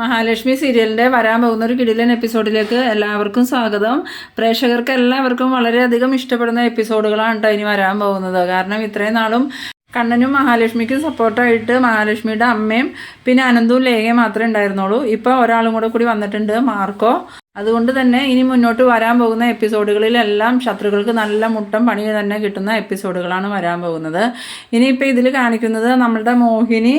മഹാലക്ഷ്മി സീരിയലിന്റെ വരാൻ പോകുന്ന ഒരു കിടിലൻ എപ്പിസോഡിലേക്ക് എല്ലാവർക്കും സ്വാഗതം. പ്രേക്ഷകർക്ക് എല്ലാവർക്കും വളരെയധികം ഇഷ്ടപ്പെടുന്ന എപ്പിസോഡുകളാണ് കേട്ടോ ഇനി വരാൻ പോകുന്നത്. കാരണം ഇത്രയും നാളും കണ്ണനും മഹാലക്ഷ്മിക്കും സപ്പോർട്ടായിട്ട് മഹാലക്ഷ്മിയുടെ അമ്മയും പിന്നെ അനന്തവും ലേഖയും മാത്രമേ ഉണ്ടായിരുന്നുള്ളൂ. ഇപ്പോൾ ഒരാളും കൂടെ കൂടി വന്നിട്ടുണ്ട് മാർക്കോ. അതുകൊണ്ട് തന്നെ ഇനി മുന്നോട്ട് വരാൻ പോകുന്ന എപ്പിസോഡുകളിലെല്ലാം ശത്രുക്കൾക്ക് നല്ല മുട്ടം പണി തന്നെ കിട്ടുന്ന എപ്പിസോഡുകളാണ് വരാൻ പോകുന്നത്. ഇനിയിപ്പോൾ ഇതിൽ കാണിക്കുന്നത് നമ്മളുടെ മോഹിനി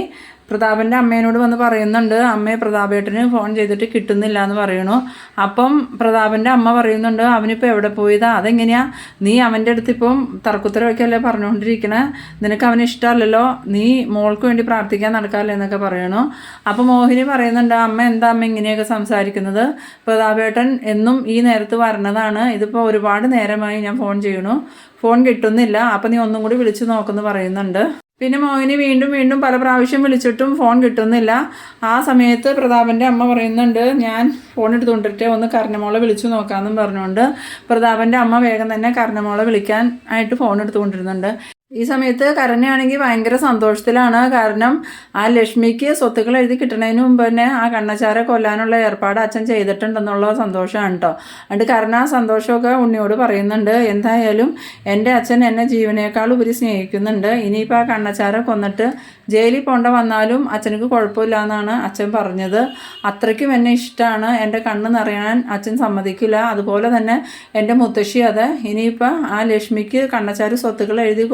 പ്രതാപന്റെ അമ്മേനോട് വന്ന് പറയുന്നുണ്ട് അമ്മയെ പ്രതാപേട്ടന് ഫോൺ ചെയ്തിട്ട് കിട്ടുന്നില്ല എന്ന് പറയണു. അപ്പം പ്രതാപന്റെ അമ്മ പറയുന്നുണ്ട് അവനിപ്പോൾ എവിടെ പോയതാ? അതെങ്ങനെയാ? നീ അവന്റെ അടുത്ത് ഇപ്പം തർക്കുത്തരവൊക്കെയല്ലേ പറഞ്ഞുകൊണ്ടിരിക്കണേ? നിനക്ക് അവന് ഇഷ്ടമല്ലല്ലോ? നീ മോൾക്ക് വേണ്ടി പ്രാർത്ഥിക്കാൻ നടക്കാമല്ലോ എന്നൊക്കെ പറയണു. അപ്പം മോഹിനി പറയുന്നുണ്ട് അമ്മ എന്താ അമ്മ ഇങ്ങനെയൊക്കെ സംസാരിക്കുന്നത്? പ്രതാപേട്ടൻ എന്നും ഈ നേരത്ത് വരണതാണ്. ഇതിപ്പോൾ ഒരുപാട് നേരമായി ഞാൻ ഫോൺ ചെയ്യണു ഫോൺ കിട്ടുന്നില്ല. അപ്പം നീ ഒന്നും കൂടി വിളിച്ചു നോക്കുമെന്ന് പറയുന്നുണ്ട്. പിന്നെ മോഹിനി വീണ്ടും വീണ്ടും പല പ്രാവശ്യം വിളിച്ചിട്ടും ഫോൺ കിട്ടുന്നില്ല. ആ സമയത്ത് പ്രതാപന്റെ അമ്മ പറയുന്നുണ്ട് ഞാൻ ഫോൺ എടുത്തുകൊണ്ടിട്ട് ഒന്ന് കർണമോളെ വിളിച്ചു നോക്കാമെന്നും പറഞ്ഞുകൊണ്ട് പ്രതാപന്റെ അമ്മ വേഗം തന്നെ കർണമോളെ വിളിക്കാൻ ആയിട്ട് ഫോൺ എടുത്തുകൊണ്ടിരുന്നുണ്ട്. ഈ സമയത്ത് കരണയാണെങ്കിൽ ഭയങ്കര സന്തോഷത്തിലാണ്. കാരണം ആ ലക്ഷ്മിക്ക് സ്വത്തുക്കൾ എഴുതി കിട്ടുന്നതിന് മുമ്പ് തന്നെ ആ കണ്ണച്ചാരെ കൊല്ലാനുള്ള ഏർപ്പാട് അച്ഛൻ ചെയ്തിട്ടുണ്ടെന്നുള്ള സന്തോഷമാണ് കേട്ടോ അതുകൊണ്ട് കരണ ആ സന്തോഷമൊക്കെ ഉണ്ണിയോട് പറയുന്നുണ്ട്. എന്തായാലും എന്റെ അച്ഛൻ എന്നെ ജീവനേക്കാൾ ഉപരി സ്നേഹിക്കുന്നുണ്ട്. ഇനിയിപ്പോൾ ആ കണ്ണച്ചാരെ കൊന്നിട്ട് ജയിലിൽ പോണ്ട വന്നാലും അച്ഛനക്ക് കുഴപ്പമില്ല എന്നാണ് അച്ഛൻ പറഞ്ഞത്. അത്രയ്ക്കും എന്നെ ഇഷ്ടമാണ് എന്റെ കണ്ണ് നിറയാൻ അച്ഛൻ സമ്മതിക്കില്ല. അതുപോലെ തന്നെ എന്റെ മുത്തശ്ശി അതെ. ഇനിയിപ്പോൾ ആ ലക്ഷ്മിക്ക് കണ്ണച്ചാര് സ്വത്തുക്കൾ എഴുതി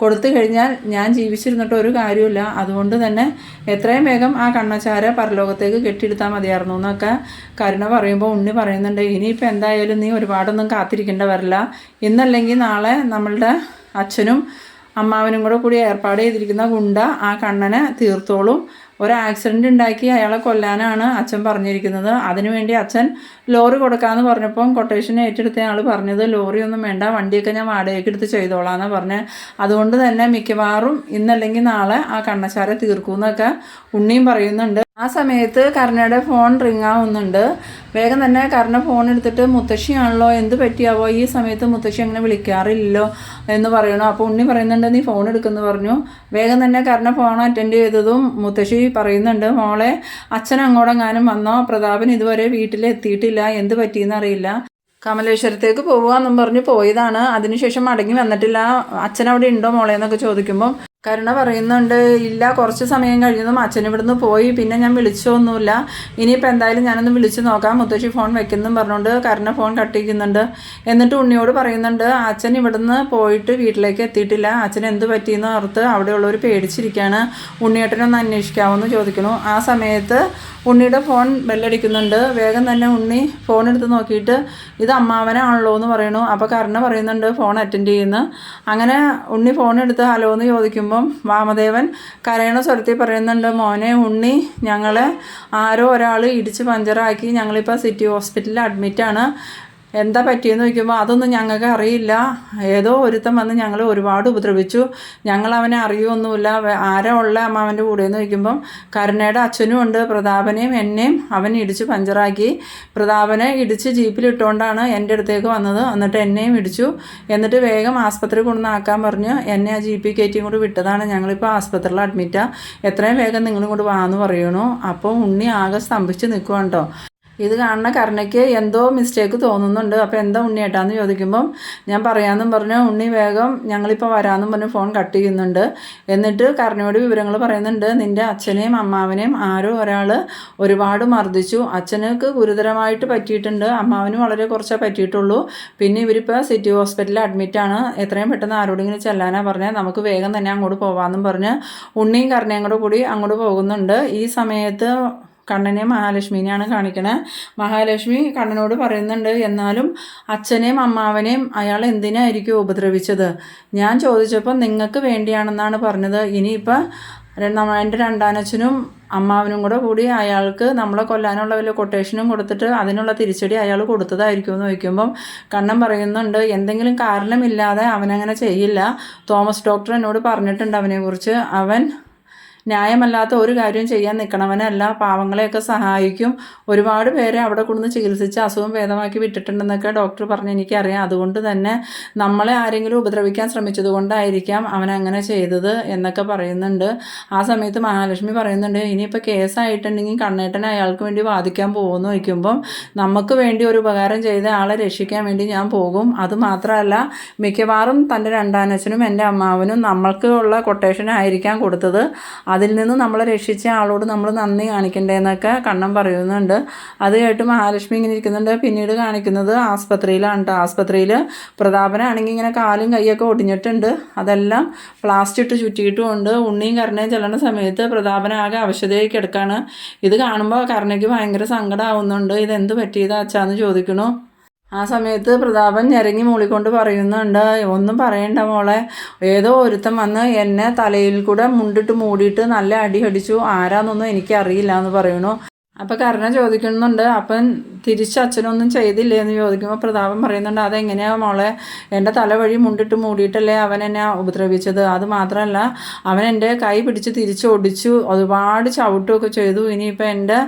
കൊടുത്തു കഴിഞ്ഞാൽ ഞാൻ ജീവിച്ചിരുന്നിട്ട് ഒരു കാര്യമില്ല അതുകൊണ്ട് തന്നെ എത്രയും വേഗം ആ കണ്ണച്ചാര പരലോകത്തേക്ക് കെട്ടിയെടുത്താൽ മതിയായിരുന്നു എന്നൊക്കെ കരുണ പറയുമ്പോൾ ഉണ്ണി പറയുന്നുണ്ട്. ഇനിയിപ്പോൾ എന്തായാലും നീ ഒരുപാടൊന്നും കാത്തിരിക്കേണ്ട വരില്ല. ഇന്നല്ലെങ്കിൽ നാളെ നമ്മളുടെ അച്ഛനും അമ്മാവനും കൂടെ കൂടി ഏർപ്പാട് ചെയ്തിരിക്കുന്ന ഗുണ്ട ആ കണ്ണനെ തീർത്തോളും. ഒരു ആക്സിഡന്റ് ഉണ്ടാക്കി അയാളെ കൊല്ലാനാണ് അച്ഛൻ പറഞ്ഞിരിക്കുന്നത്. അതിനുവേണ്ടി അച്ഛൻ ലോറി കൊടുക്കാമെന്ന് പറഞ്ഞപ്പം കൊട്ടേഷൻ ഏറ്റെടുത്ത ആൾ പറഞ്ഞത് ലോറി ഒന്നും വേണ്ട വണ്ടിയൊക്കെ ഞാൻ വാടകയ്ക്ക് എടുത്ത് ചെയ്തോളാം പറഞ്ഞ്. അതുകൊണ്ട് തന്നെ മിക്കവാറും ഇന്നല്ലെങ്കിൽ നാളെ ആ കണ്ണശാര തീർക്കുമെന്നൊക്കെ ഉണ്ണിയും പറയുന്നുണ്ട്. ആ സമയത്ത് കർണയുടെ ഫോൺ റിങ് ആവുന്നുണ്ട്. വേഗം തന്നെ കർണ ഫോൺ എടുത്തിട്ട് മുത്തശ്ശിയാണല്ലോ എന്ത് പറ്റിയാവോ? ഈ സമയത്ത് മുത്തശ്ശി അങ്ങനെ വിളിക്കാറില്ലല്ലോ എന്ന് പറയണു. അപ്പോൾ ഉണ്ണി പറയുന്നുണ്ട് നീ ഫോൺ എടുക്കുന്നു പറഞ്ഞു. വേഗം തന്നെ കർണ ഫോൺ അറ്റൻഡ് ചെയ്തതും മുത്തശ്ശി പറയുന്നുണ്ട് മോളെ അച്ഛൻ അങ്ങോട്ടെങ്ങാനും വന്നോ? പ്രതാപൻ ഇതുവരെ വീട്ടിൽ എത്തിയിട്ടില്ല. എന്ത് പറ്റിയെന്ന് അറിയില്ല. കമലേശ്വരത്തേക്ക് എന്നും പറഞ്ഞ് പോയതാണ്. അതിനുശേഷം മടങ്ങി വന്നിട്ടില്ല. അച്ഛൻ അവിടെ ഉണ്ടോ മോളെ? എന്നൊക്കെ ചോദിക്കുമ്പം കരുണ പറയുന്നുണ്ട് ഇല്ല കുറച്ച് സമയം കഴിഞ്ഞതും അച്ഛൻ ഇവിടുന്ന് പോയി പിന്നെ ഞാൻ വിളിച്ചൊന്നുമില്ല. ഇനിയിപ്പോൾ എന്തായാലും ഞാനൊന്ന് വിളിച്ചു നോക്കാം. മുത്തശ്ശി ഫോൺ വെക്കുന്നു പറഞ്ഞുകൊണ്ട് കരുണ ഫോൺ കട്ട് എന്നിട്ട് ഉണ്ണിയോട് പറയുന്നുണ്ട് അച്ഛൻ ഇവിടുന്ന് പോയിട്ട് വീട്ടിലേക്ക് എത്തിയിട്ടില്ല. അച്ഛൻ എന്ത് പറ്റിയെന്ന് ഓർത്ത് അവിടെയുള്ളവർ പേടിച്ചിരിക്കുകയാണ് ഉണ്ണിയേട്ടനൊന്ന് അന്വേഷിക്കാമെന്ന് ചോദിക്കുന്നു. ആ സമയത്ത് ഉണ്ണിയുടെ ഫോൺ ബെല്ലടിക്കുന്നുണ്ട്. വേഗം തന്നെ ഉണ്ണി ഫോൺ എടുത്ത് നോക്കിയിട്ട് ഇത് അമ്മാവനാണല്ലോ എന്ന് പറയണു അപ്പോൾ കരുണ പറയുന്നുണ്ട് ഫോൺ അറ്റൻഡ് ചെയ്യുന്നു. അങ്ങനെ ഉണ്ണി ഫോൺ എടുത്ത് ഹലോ എന്ന് ചോദിക്കുമ്പം വാമദേവൻ കരയണ സ്വരത്തിൽ പറയുന്നുണ്ട് മോനെ ഉണ്ണി ഞങ്ങളെ ആരോ ഒരാൾ ഇടിച്ച് പഞ്ചറാക്കി ഞങ്ങളിപ്പോൾ സിറ്റി ഹോസ്പിറ്റലിൽ അഡ്മിറ്റാണ് എന്താ പറ്റിയെന്ന് ചോദിക്കുമ്പോൾ അതൊന്നും ഞങ്ങൾക്ക് അറിയില്ല. ഏതോ ഒരുത്തൻ വന്ന് ഞങ്ങൾ ഒരുപാട് ഉപദ്രവിച്ചു. ഞങ്ങൾ അവനെ അറിയുമൊന്നുമില്ല ആരാ ഉള്ള അമ്മാവന്റെ കൂടെയെന്ന് ചോദിക്കുമ്പം കരുണയുടെ അച്ഛനും ഉണ്ട്. പ്രതാപനെയും എന്നെയും അവൻ ഇടിച്ച് പഞ്ചറാക്കി. പ്രതാപനെ ഇടിച്ച് ജീപ്പിലിട്ടുകൊണ്ടാണ് എന്റെ അടുത്തേക്ക് വന്നത്. എന്നിട്ട് എന്നെയും ഇടിച്ചു. എന്നിട്ട് വേഗം ആസ്പത്രി കൊണ്ടുവന്നാക്കാൻ പറഞ്ഞു. എന്നെ ആ ജീപ്പിൽ കയറ്റിയും കൂടി വിട്ടതാണ്. ഞങ്ങളിപ്പോൾ ആസ്പത്രിയിൽ അഡ്മിറ്റാണ് എത്രയും വേഗം നിങ്ങളും കൂടി വാന്ന് പറയണു. അപ്പോൾ ഉണ്ണി ആകെ സ്തംഭിച്ച് നിൽക്കുകയാണ് കേട്ടോ ഇത് കാണുന്ന കരുണയ്ക്ക് എന്തോ മിസ്റ്റേക്ക് തോന്നുന്നുണ്ട്. അപ്പോൾ എന്താ ഉണ്ണിയേട്ടാന്ന് ചോദിക്കുമ്പം ഞാൻ പറയാമെന്നും പറഞ്ഞു ഉണ്ണി വേഗം ഞങ്ങളിപ്പോൾ വരാമെന്നും പറഞ്ഞു ഫോൺ കട്ട് ചെയ്യുന്നുണ്ട്. എന്നിട്ട് കരുണയോട് വിവരങ്ങൾ പറയുന്നുണ്ട് നിന്റെ അച്ഛനെയും അമ്മാവനെയും ആരോ ഒരാൾ ഒരുപാട് മർദ്ദിച്ചു. അച്ഛനക്ക് ഗുരുതരമായിട്ട് പറ്റിയിട്ടുണ്ട്. അമ്മാവന് വളരെ കുറച്ചേ പറ്റിയിട്ടുള്ളൂ. പിന്നെ ഇവരിപ്പോൾ സിറ്റി ഹോസ്പിറ്റലിൽ അഡ്മിറ്റാണ് എത്രയും പെട്ടെന്ന് ആരോടെങ്കിലും ചെല്ലാനാ പറഞ്ഞത് നമുക്ക് വേഗം തന്നെ അങ്ങോട്ട് പോകാമെന്നും പറഞ്ഞ് ഉണ്ണിയും കരുണയും കൂടെ കൂടി അങ്ങോട്ട് പോകുന്നുണ്ട്. ഈ സമയത്ത് കണ്ണനെ മഹാലക്ഷ്മിനെയാണ് കാണിക്കണേ. മഹാലക്ഷ്മി കണ്ണനോട് പറയുന്നുണ്ട് എന്നാലും അച്ഛനെയും അമ്മാവനെയും അയാൾ എന്തിനായിരിക്കും ഉപദ്രവിച്ചത്? ഞാൻ ചോദിച്ചപ്പോൾ നിങ്ങൾക്ക് വേണ്ടിയാണെന്നാണ് പറഞ്ഞത്. ഇനിയിപ്പോൾ എന്റെ രണ്ടാനച്ഛനും അമ്മാവനും കൂടെ കൂടി അയാൾക്ക് നമ്മളെ കൊല്ലാനുള്ള വലിയ കൊട്ടേഷനും കൊടുത്തിട്ട് അതിനുള്ള തിരിച്ചടി അയാൾ കൊടുത്തതായിരിക്കും എന്ന് ചോദിക്കുമ്പം കണ്ണൻ പറയുന്നുണ്ട് എന്തെങ്കിലും കാരണമില്ലാതെ അവനങ്ങനെ ചെയ്യില്ല. തോമസ് ഡോക്ടർ എന്നോട് പറഞ്ഞിട്ടുണ്ട് അവനെക്കുറിച്ച്. അവൻ ന്യായമല്ലാത്ത ഒരു കാര്യവും ചെയ്യാൻ നിൽക്കണവനല്ല പാവങ്ങളെയൊക്കെ സഹായിക്കും. ഒരുപാട് പേരെ അവിടെ കൊണ്ടുവന്ന് ചികിത്സിച്ച് അസുഖം ഭേദമാക്കി വിട്ടിട്ടുണ്ടെന്നൊക്കെ ഡോക്ടർ പറഞ്ഞ് എനിക്കറിയാം. അതുകൊണ്ട് തന്നെ നമ്മളെ ആരെങ്കിലും ഉപദ്രവിക്കാൻ ശ്രമിച്ചത് കൊണ്ടായിരിക്കാം അവൻ അങ്ങനെ ചെയ്തത് എന്നൊക്കെ പറയുന്നുണ്ട്. ആ സമയത്ത് മഹാലക്ഷ്മി പറയുന്നുണ്ട് ഇനിയിപ്പോൾ കേസായിട്ടുണ്ടെങ്കിൽ കണ്ണേട്ടൻ അയാൾക്ക് വേണ്ടി വാദിക്കാൻ പോകുമെന്ന് വയ്ക്കുമ്പം നമുക്ക് വേണ്ടി ഒരു ഉപകാരം ചെയ്ത ആളെ രക്ഷിക്കാൻ വേണ്ടി ഞാൻ പോകും. അതുമാത്രമല്ല മിക്കവാറും തന്റെ രണ്ടാനച്ഛനും എന്റെ അമ്മാവനും നമ്മൾക്ക് ഉള്ള കൊട്ടേഷൻ ആയിരിക്കാം കൊടുത്തത്. അതിൽ നിന്ന് നമ്മളെ രക്ഷിച്ച ആളോട് നമ്മൾ നന്ദി കാണിക്കണ്ടേന്നൊക്കെ കണ്ണം പറയുന്നുണ്ട്. അത് കേട്ട് മഹാലക്ഷ്മി ഇങ്ങനെ ഇരിക്കുന്നുണ്ട്. പിന്നീട് കാണിക്കുന്നത് ആസ്പത്രിയിലാണ് കേട്ടോ ആസ്പത്രിയിൽ പ്രതാപനാണെങ്കിൽ ഇങ്ങനെ കാലും കൈയൊക്കെ ഒടിഞ്ഞിട്ടുണ്ട്. അതെല്ലാം പ്ലാസ്റ്റിക് ഇട്ട് ചുറ്റിയിട്ടുമുണ്ട്. ഉണ്ണിയും കരുണയും ചെല്ലുന്ന സമയത്ത് പ്രതാപനാകെ അവശതയായി കിടക്കാണ്. ഇത് കാണുമ്പോൾ കരുണയ്ക്ക് ഭയങ്കര സങ്കടമാവുന്നുണ്ട് ഇതെന്ത് പറ്റിയതാ അച്ഛാന്ന് ചോദിക്കണു. ആ സമയത്ത് പ്രതാപൻ ഞെരങ്ങി മൂളിക്കൊണ്ട് പറയുന്നുണ്ട് ഒന്നും പറയണ്ട മോളെ. ഏതോ ഒരുത്തൻ വന്ന് എന്നെ തലയിൽ കൂടെ മുണ്ടിട്ട് മൂടിയിട്ട് നല്ല അടി അടിച്ചു ആരാന്നൊന്നും എനിക്കറിയില്ല എന്ന് പറയണു അപ്പോൾ കരുണ ചോദിക്കുന്നുണ്ട് അപ്പം തിരിച്ച് അച്ഛനൊന്നും ചെയ്തില്ലേ? എന്ന് ചോദിക്കുമ്പോൾ പ്രതാപം പറയുന്നുണ്ട് അതെങ്ങനെയാ മോളെ? എന്റെ തല വഴി മുണ്ടിട്ട് മൂടിയിട്ടല്ലേ അവൻ എന്നെ ഉപദ്രവിച്ചത്? അത് മാത്രമല്ല അവൻ എന്റെ കൈ പിടിച്ച് തിരിച്ച് ഒടിച്ചു ഒരുപാട് ചവിട്ടുമൊക്കെ ചെയ്തു. ഇനിയിപ്പോൾ എന്റെ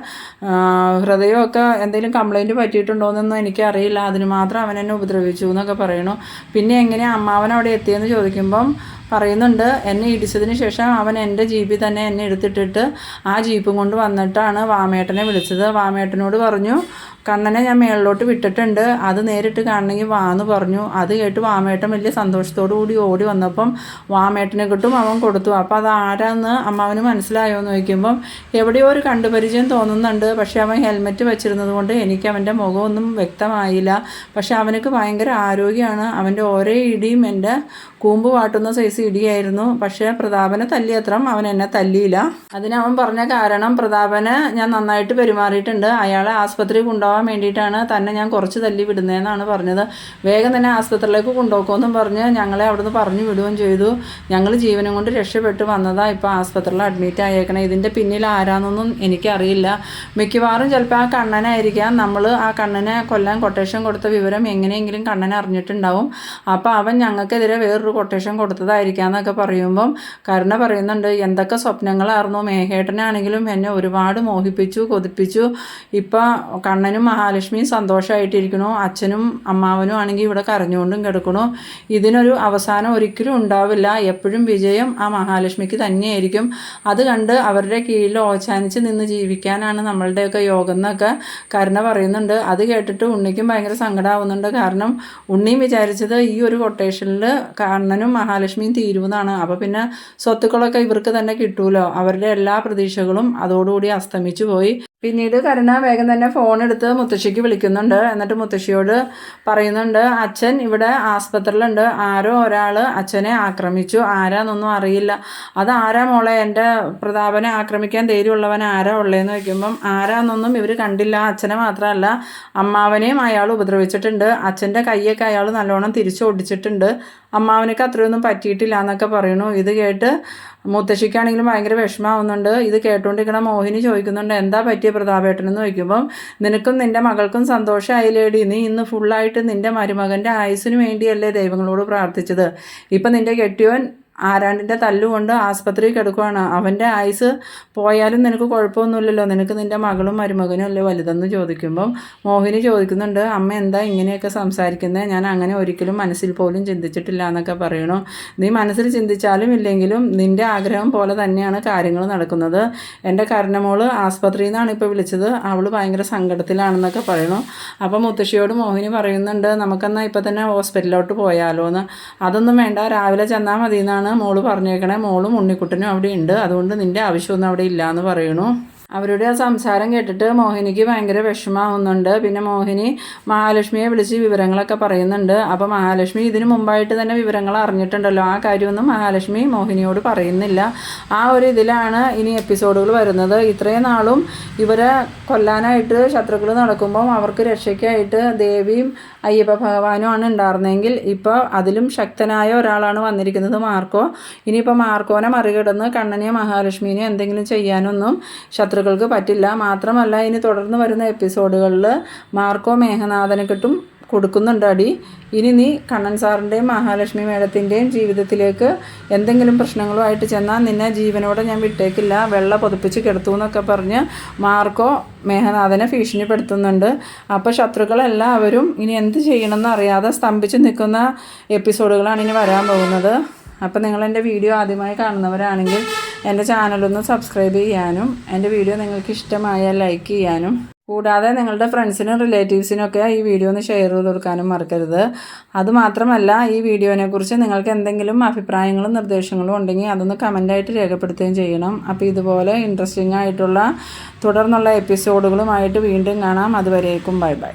ഹൃദയമൊക്കെ എന്തെങ്കിലും കംപ്ലൈന്റ് പറ്റിയിട്ടുണ്ടോയെന്നൊന്നും എനിക്കറിയില്ല. അതിന് മാത്രം അവൻ എന്നെ ഉപദ്രവിച്ചു എന്നൊക്കെ പറയണു പിന്നെ എങ്ങനെയാണ് അമ്മാവൻ അവിടെ എത്തിയെന്ന് ചോദിക്കുമ്പം പറയുന്നുണ്ട് എന്നെ ഇടിച്ചതിന് ശേഷം അവൻ എന്റെ ജീപ്പിൽ തന്നെ എന്നെ എടുത്തിട്ടിട്ട് ആ ജീപ്പും കൊണ്ട് വന്നിട്ടാണ് വാമേട്ടനെ വിളിച്ചത്. വാമേട്ടനോട് പറഞ്ഞു കണ്ണനെ ഞാൻ മേളിലോട്ട് വിട്ടിട്ടുണ്ട്. അത് നേരിട്ട് കാണണമെങ്കിൽ വാന്ന് പറഞ്ഞു. അത് കേട്ട് വാമേട്ടൻ വലിയ സന്തോഷത്തോടു കൂടി ഓടി വന്നപ്പം വാമേട്ടനെ കിട്ടും അവൻ കൊടുത്തു. അപ്പോൾ അത് ആരാന്ന് അമ്മാവന് മനസ്സിലായോ എന്ന് ചോദിക്കുമ്പം എവിടെയോ ഒരു കണ്ടുപരിചയം തോന്നുന്നുണ്ട്. പക്ഷേ അവൻ ഹെൽമെറ്റ് വെച്ചിരുന്നത് കൊണ്ട് എനിക്ക് അവന്റെ മുഖമൊന്നും വ്യക്തമായില്ല. പക്ഷെ അവനക്ക് ഭയങ്കര ആരോഗ്യമാണ്. അവന്റെ ഓരോ ഇടിയും എന്റെ കൂമ്പ് വാട്ടുന്ന സൈസ് ഇടിയായിരുന്നു. പക്ഷേ പ്രതാപനെ തല്ലിയത്രം അവൻ എന്നെ തല്ലിയില്ല. അതിനവൻ പറഞ്ഞ കാരണം പ്രതാപനെ ഞാൻ നന്നായിട്ട് പെരുമാറിയിട്ടുണ്ട്. അയാളെ ആസ്പത്രി കൊണ്ടുപോകാൻ വേണ്ടിയിട്ടാണ് തന്നെ ഞാൻ കുറച്ച് തല്ലി വിടുന്നതെന്നാണ് പറഞ്ഞത്. വേഗം തന്നെ ആസ്പത്രിയിലേക്ക് കൊണ്ടുപോക്കുമെന്നും പറഞ്ഞ് ഞങ്ങളെ അവിടുന്ന് പറഞ്ഞു വിടുകയും ചെയ്തു. ഞങ്ങൾ ജീവനും കൊണ്ട് രക്ഷപ്പെട്ട് വന്നതാണ് ഇപ്പോൾ ആസ്പത്രിയിൽ അഡ്മിറ്റ് ആയേക്കണേ. ഇതിന്റെ പിന്നിൽ ആരാന്നൊന്നും എനിക്കറിയില്ല. മിക്കവാറും ചിലപ്പോൾ ആ കണ്ണനായിരിക്കാം. നമ്മൾ ആ കണ്ണനെ കൊല്ലാൻ കൊട്ടേഷൻ കൊടുത്ത വിവരം എങ്ങനെയെങ്കിലും കണ്ണൻ അറിഞ്ഞിട്ടുണ്ടാവും. അപ്പോൾ അവൻ ഞങ്ങൾക്കെതിരെ വേറൊരു കൊട്ടേഷൻ കൊടുത്തതായിരിക്കാം എന്നൊക്കെ പറയുമ്പം കരുണ പറയുന്നുണ്ട് എന്തൊക്കെ സ്വപ്നങ്ങളായിരുന്നു മേഘേട്ടനാണെങ്കിലും എന്നെ ഒരുപാട് മോഹിപ്പിച്ചു കൊതിപ്പിച്ചു. ഇപ്പം കണ്ണനും മഹാലക്ഷ്മിയും സന്തോഷമായിട്ടിരിക്കണു അച്ഛനും അമ്മാവനും ആണെങ്കിൽ ഇവിടെ കരഞ്ഞുകൊണ്ടും കിടക്കണോ. ഇതിനൊരു അവസാനം ഒരിക്കലും ഉണ്ടാവില്ല. എപ്പോഴും വിജയം ആ മഹാലക്ഷ്മിക്ക് തന്നെയായിരിക്കും. അത് കണ്ട് അവരുടെ കീഴിൽ ഓച്ചാനിച്ച് നിന്ന് ജീവിക്കാനാണ് നമ്മളുടെയൊക്കെ യോഗം എന്നൊക്കെ കരുണ പറയുന്നുണ്ട്. അത് കേട്ടിട്ട് ഉണ്ണിക്കും ഭയങ്കര സങ്കടമാവുന്നുണ്ട് കാരണം ഉണ്ണിയും വിചാരിച്ചത് ഈ ഒരു കൊട്ടേഷനിൽ കണ്ണനും മഹാലക്ഷ്മിയും തീരുമെന്നാണ്. അപ്പോൾ പിന്നെ സ്വത്തുക്കളൊക്കെ ഇവർക്ക് തന്നെ കിട്ടൂലോ? അവരുടെ എല്ലാ പ്രതീക്ഷകളും അതോടുകൂടി അസ്തമിച്ചു പോയി. പിന്നീട് കരുണ വേഗം തന്നെ ഫോൺ എടുത്ത് മുത്തശ്ശിക്ക് വിളിക്കുന്നുണ്ട്. എന്നിട്ട് മുത്തശ്ശിയോട് പറയുന്നുണ്ട് അച്ഛൻ ഇവിടെ ആസ്പത്രിയിലുണ്ട്. ആരോ ഒരാൾ അച്ഛനെ ആക്രമിച്ചു. ആരാന്നൊന്നും അറിയില്ല. അത് ആരാ മോളെ? എന്റെ പ്രതാപനെ ആക്രമിക്കാൻ ധൈര്യമുള്ളവൻ ആരാ ഉള്ളതെന്ന് വയ്ക്കുമ്പം ആരാന്നൊന്നും ഇവർ കണ്ടില്ല. അച്ഛനെ മാത്രമല്ല അമ്മാവനെയും അയാൾ ഉപദ്രവിച്ചിട്ടുണ്ട്. അച്ഛന്റെ കൈയൊക്കെ അയാൾ നല്ലോണം തിരിച്ചു ഓടിച്ചിട്ടുണ്ട് അമ്മാവനക്ക് അത്രയൊന്നും പറ്റിയിട്ടില്ല എന്നൊക്കെ പറയണു ഇത് കേട്ട് മുത്തശ്ശിക്കാണെങ്കിലും ഭയങ്കര വിഷമാവുന്നുണ്ട്. ഇത് കേട്ടുകൊണ്ടിരിക്കണ മോഹിനി ചോദിക്കുന്നുണ്ട് എന്താ പറ്റിയ പ്രതാപേട്ടനെന്ന് ചോദിക്കുമ്പം നിനക്കും നിന്റെ മകൾക്കും സന്തോഷമായില്ലേടി നീ ഇന്ന് ഫുള്ളായിട്ട് നിന്റെ മരുമകന്റെ ആയുസിന് വേണ്ടിയല്ലേ ദൈവങ്ങളോട് പ്രാർത്ഥിച്ചത്. ഇപ്പം നിന്റെ കെട്ടിയോൻ ആരാണ്ടിന്റെ തല്ലുകൊണ്ട് ആസ്പത്രിയിൽ കിടക്കുവാണ്. അവന്റെ ആയുസ് പോയാലും നിനക്ക് കുഴപ്പമൊന്നുമില്ലല്ലോ. നിനക്ക് നിന്റെ മകളും മരുമകനും അല്ലേ വലുതെന്ന് ചോദിക്കുമ്പം മോഹിനി ചോദിക്കുന്നുണ്ട് അമ്മ എന്താ ഇങ്ങനെയൊക്കെ സംസാരിക്കുന്നത് ഞാൻ അങ്ങനെ ഒരിക്കലും മനസ്സിൽ പോലും ചിന്തിച്ചിട്ടില്ല എന്നൊക്കെ പറയണു. നീ മനസ്സിൽ ചിന്തിച്ചാലും ഇല്ലെങ്കിലും നിന്റെ ആഗ്രഹം പോലെ തന്നെയാണ് കാര്യങ്ങൾ നടക്കുന്നത്. എന്റെ കരണമോൾ ആസ്പത്രിയിൽ നിന്നാണ് ഇപ്പോൾ വിളിച്ചത്. അവൾ ഭയങ്കര സങ്കടത്തിലാണെന്നൊക്കെ പറയണു. അപ്പോൾ മുത്തശ്ശിയോട് മോഹിനി പറയുന്നുണ്ട് നമുക്കെന്നാൽ ഇപ്പം തന്നെ ഹോസ്പിറ്റലിലോട്ട് പോയാലോ എന്ന് അതൊന്നും വേണ്ട രാവിലെ ചെന്നാൽ മതി എന്നാണ് മോൾ പറഞ്ഞേക്കണേ. മോളും ഉണ്ണിക്കുട്ടനും അവിടെ ഉണ്ട്. അതുകൊണ്ട് നിന്റെ ആവശ്യമൊന്നും അവിടെ ഇല്ല എന്ന് പറയണു. അവരുടെ ആ സംസാരം കേട്ടിട്ട് മോഹിനിക്ക് ഭയങ്കര വിഷമാവുന്നുണ്ട് പിന്നെ മോഹിനി മഹാലക്ഷ്മിയെ വിളിച്ച് വിവരങ്ങളൊക്കെ പറയുന്നുണ്ട്. അപ്പോൾ മഹാലക്ഷ്മി ഇതിനു മുമ്പായിട്ട് തന്നെ വിവരങ്ങൾ അറിഞ്ഞിട്ടുണ്ടല്ലോ. ആ കാര്യമൊന്നും മഹാലക്ഷ്മി മോഹിനിയോട് പറയുന്നില്ല. ആ ഒരു ഇതിലാണ് ഇനി എപ്പിസോഡുകൾ വരുന്നത്. ഇത്രയും നാളും ഇവരെ കൊല്ലാനായിട്ട് ശത്രുക്കൾ നടക്കുമ്പോൾ അവർക്ക് രക്ഷയ്ക്കായിട്ട് ദേവിയും അയ്യപ്പ ഭഗവാനുമാണ് ഉണ്ടായിരുന്നെങ്കിൽ ഇപ്പോൾ അതിലും ശക്തനായ ഒരാളാണ് വന്നിരിക്കുന്നത് മാർക്കോ. ഇനിയിപ്പോൾ മാർക്കോനെ മറികടന്ന് കണ്ണനെയും മഹാലക്ഷ്മിനെ എന്തെങ്കിലും ചെയ്യാനൊന്നും ശത്രുക്കൾക്ക് പറ്റില്ല. മാത്രമല്ല ഇനി തുടർന്ന് വരുന്ന എപ്പിസോഡുകളിൽ മാർക്കോ മേഘനാഥനെ കിട്ടും കൊടുക്കുന്നുണ്ട് അടി. ഇനി നീ കണ്ണൻ സാറിന്റെയും മഹാലക്ഷ്മി മേഡത്തിന്റെയും ജീവിതത്തിലേക്ക് എന്തെങ്കിലും പ്രശ്നങ്ങളുമായിട്ട് ചെന്നാൽ നിന്നെ ജീവനോടെ ഞാൻ വിട്ടേക്കില്ല. വെള്ള പൊതുപ്പിച്ച് കിടത്തു എന്നൊക്കെ പറഞ്ഞ് മാർക്കോ മേഘനാഥനെ ഭീഷണിപ്പെടുത്തുന്നുണ്ട്. അപ്പോൾ ശത്രുക്കളെല്ലാവരും ഇനി എന്ത് ചെയ്യണമെന്ന് അറിയാതെ സ്തംഭിച്ച് നിൽക്കുന്ന എപ്പിസോഡുകളാണ് ഇനി വരാൻ പോകുന്നത്. അപ്പോൾ നിങ്ങൾ എന്റെ വീഡിയോ ആദ്യമായി കാണുന്നവരാണെങ്കിൽ എന്റെ ചാനലൊന്ന് സബ്സ്ക്രൈബ് ചെയ്യാനും എന്റെ വീഡിയോ നിങ്ങൾക്ക് ഇഷ്ടമായാൽ ലൈക്ക് ചെയ്യാനും കൂടാതെ നിങ്ങളുടെ ഫ്രണ്ട്സിനും റിലേറ്റീവ്സിനൊക്കെ ഈ വീഡിയോ ഒന്ന് ഷെയർ ചെയ്ത് കൊടുക്കാനും മറക്കരുത്. അതുമാത്രമല്ല ഈ വീഡിയോനെക്കുറിച്ച് നിങ്ങൾക്ക് എന്തെങ്കിലും അഭിപ്രായങ്ങളും നിർദ്ദേശങ്ങളും ഉണ്ടെങ്കിൽ അതൊന്ന് കമന്റായിട്ട് രേഖപ്പെടുത്തുകയും ചെയ്യണം. അപ്പോൾ ഇതുപോലെ ഇൻട്രസ്റ്റിംഗ് ആയിട്ടുള്ള തുടർന്നുള്ള എപ്പിസോഡുകളുമായിട്ട് വീണ്ടും കാണാം. അതുവരേക്കും ബൈ ബൈ.